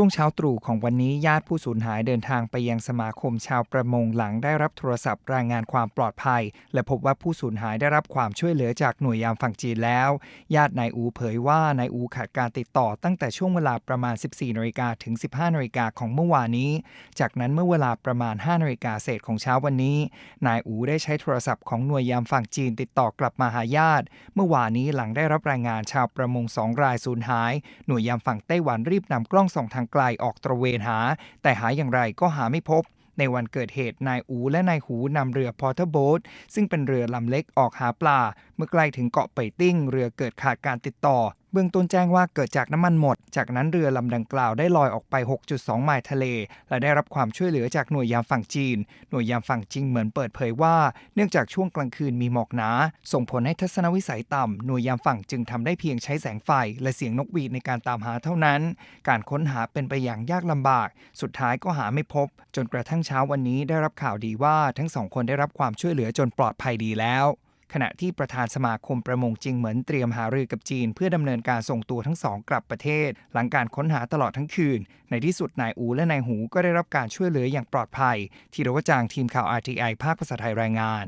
ช่วงเช้าตรู่ของวันนี้ญาติผู้สูญหายเดินทางไปยังสมาคมชาวประมงหลังได้รับโทรศัพท์รายงานความปลอดภัย และพบว่าผู้สูญหายได้รับความช่วยเหลือจากหน่วยยามฝั่งจีนแล้ว ญาตินายอูเผยว่านายอูขาดการติดต่อตั้งแต่ช่วงเวลาประมาณ 14นาฬิกาถึง 15นาฬิกาของเมื่อวานนี้ จากนั้นเมื่อเวลาประมาณ5นาฬิกาเศษของเช้าวันนี้ นายอูได้ใช้โทรศัพท์ของหน่วยยามฝั่งจีนติดต่อกลับมาหาญาติ เมื่อวานนี้หลังได้รับรายงานชาวประมงสองรายสูญหาย หน่วยยามฝั่งไต้หวันรีบนำกล้องส่องทางไกลออกตระเวนหา แต่หาอย่างไรก็หาไม่พบ ในวันเกิดเหตุนายอูและนายหูนำเรือพอร์เทอร์โบ๊ทซึ่งเป็นเรือลำเล็กออกหาปลา เมื่อใกล้ถึงเกาะเป่ยติ้ง เรือเกิดขาดการติดต่อ บื้องต้นแจ้งว่าเกิดจากน้ำมันหมด จากนั้นเรือลำดังกล่าวได้ลอยออกไป 6.2 ไมล์ทะเล และได้รับความช่วยเหลือจากหน่วยยามฝั่งจีน หน่วยยามฝั่งจีนเหมือนเปิดเผยว่า เนื่องจากช่วงกลางคืนมีหมอกหนา ส่งผลให้ทัศนวิสัยต่ำ หน่วยยามฝั่งจึงทำได้เพียงใช้แสงไฟ และเสียงนกหวีดในการตามหาเท่านั้น การค้นหาเป็นไปอย่างยากลำบาก สุดท้ายก็หาไม่พบ จนกระทั่งเช้าวันนี้ได้รับข่าวดีว่าทั้งสองคนได้รับความช่วยเหลือจนปลอดภัยดีแล้ว ขณะที่ประธานสมาคมประมงจิงเหมือนเตรียมหารือกับจีน เพื่อดำเนินการส่งตัวทั้งสองกลับประเทศ หลังการค้นหาตลอดทั้งคืน ในที่สุดนายอูและนายหูก็ได้รับการช่วยเหลืออย่างปลอดภัย ที่รวจางทีมข่าว RTI ภาคภาษาไทยรายงาน